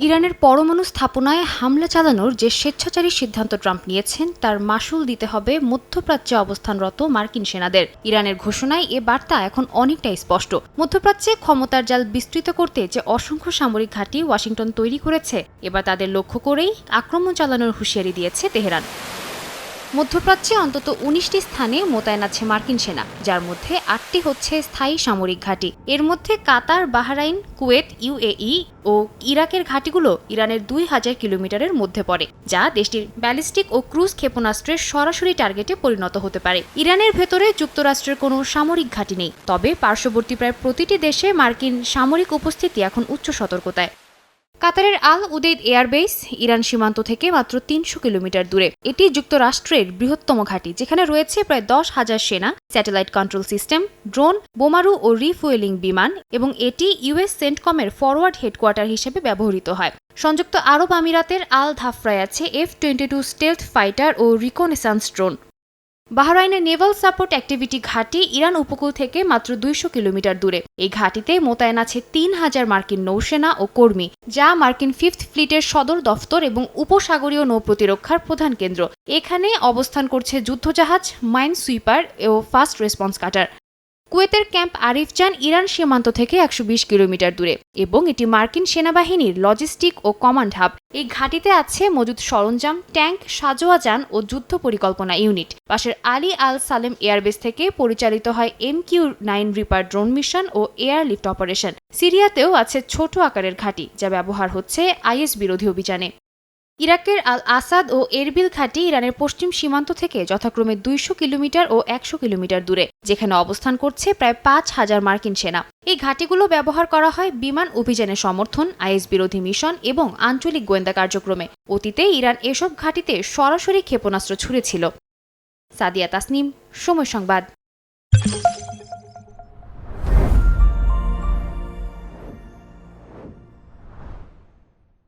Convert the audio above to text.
ইরানের পরমাণু স্থাপনায় হামলা চালানোর যে স্বেচ্ছাচারী সিদ্ধান্ত ট্রাম্প নিয়েছেন, তার মাসুল দিতে হবে মধ্যপ্রাচ্যে অবস্থানরত মার্কিন সেনাদের। ইরানের ঘোষণায় এ বার্তা এখন অনেকটাই স্পষ্ট। মধ্যপ্রাচ্যে ক্ষমতার জাল বিস্তৃত করতে যে অসংখ্য সামরিক ঘাঁটি ওয়াশিংটন তৈরি করেছে, এবার তাদের লক্ষ্য করেই আক্রমণ চালানোর হুঁশিয়ারি দিয়েছে তেহরান। মধ্যপ্রাচ্যে অন্তত উনিশটি স্থানে মোতায়েন আছে মার্কিন সেনা, যার মধ্যে আটটি হচ্ছে স্থায়ী সামরিক ঘাঁটি। এর মধ্যে কাতার, বাহরাইন, কুয়েত, ইউএই ও ইরাকের ঘাঁটিগুলো ইরানের দুই হাজার কিলোমিটারের মধ্যে পড়ে, যা দেশটির ব্যালিস্টিক ও ক্রুজ ক্ষেপণাস্ত্রের সরাসরি টার্গেটে পরিণত হতে পারে। ইরানের ভেতরে যুক্তরাষ্ট্রের কোনো সামরিক ঘাঁটি নেই, তবে পার্শ্ববর্তী প্রায় প্রতিটি দেশে মার্কিন সামরিক উপস্থিতি এখন উচ্চ সতর্কতায়। কাতারের আল উদেইদ এয়ারবেস ইরান সীমান্ত থেকে মাত্র তিনশো কিলোমিটার দূরে। এটি যুক্তরাষ্ট্রের বৃহত্তম ঘাঁটি, যেখানে রয়েছে প্রায় দশ হাজার সেনা, স্যাটেলাইট কন্ট্রোল সিস্টেম, ড্রোন, বোমারু ও রিফুয়েলিং বিমান এবং এটি ইউএস সেন্টকমের ফরওয়ার্ড হেডকোয়ার্টার হিসেবে ব্যবহৃত হয়। সংযুক্ত আরব আমিরাতের আল ধাফরায় আছে F twenty two stealth fighter ও রিকনেসান্স ড্রোন। বাহরাইনের নেভাল সাপোর্ট অ্যাক্টিভিটি ঘাঁটি ইরান উপকূল থেকে মাত্র দুইশো কিলোমিটার দূরে। এই ঘাঁটিতে মোতায়েন আছে তিন হাজার মার্কিন নৌসেনা ও কর্মী, যা মার্কিন ফিফথ ফ্লিটের সদর দফতর এবং উপসাগরীয় নৌ প্রতিরক্ষার প্রধান কেন্দ্র। এখানে অবস্থান করছে যুদ্ধজাহাজ মাইন সুইপার ও ফাস্ট রেসপন্স কাটার। কুয়েতের ক্যাম্প আরিফজান ইরান সীমান্ত থেকে একশো বিশ কিলোমিটার দূরে এবং এটি মার্কিন সেনাবাহিনীর লজিস্টিক ও কমান্ড হাব। এই ঘাঁটিতে আছে মজুদ সরঞ্জাম, ট্যাঙ্ক, সাজোয়া যান ও যুদ্ধ পরিকল্পনা ইউনিট। পাশের আলী আল সালেম এয়ারবেস থেকে পরিচালিত হয় M Q nine Reaper drone mission ও এয়ার লিফট অপারেশন। সিরিয়াতেও আছে ছোট আকারের ঘাঁটি, যা ব্যবহার হচ্ছে আইএস বিরোধী অভিযানে। ইরাকের আল আসাদ ও এরবিল ঘাঁটি ইরানের পশ্চিম সীমান্ত থেকে যথাক্রমে দুইশো কিলোমিটার ও একশো কিলোমিটার দূরে, যেখানে অবস্থান করছে প্রায় পাঁচ হাজার মার্কিন সেনা। এই ঘাঁটিগুলো ব্যবহার করা হয় বিমান অভিযানের সমর্থন, আইএস বিরোধী মিশন এবং আঞ্চলিক গোয়েন্দা কার্যক্রমে। অতীতে ইরান এসব ঘাঁটিতে সরাসরি ক্ষেপণাস্ত্র ছুড়েছিল। সাদিয়া তাসনিম, সময় সংবাদ।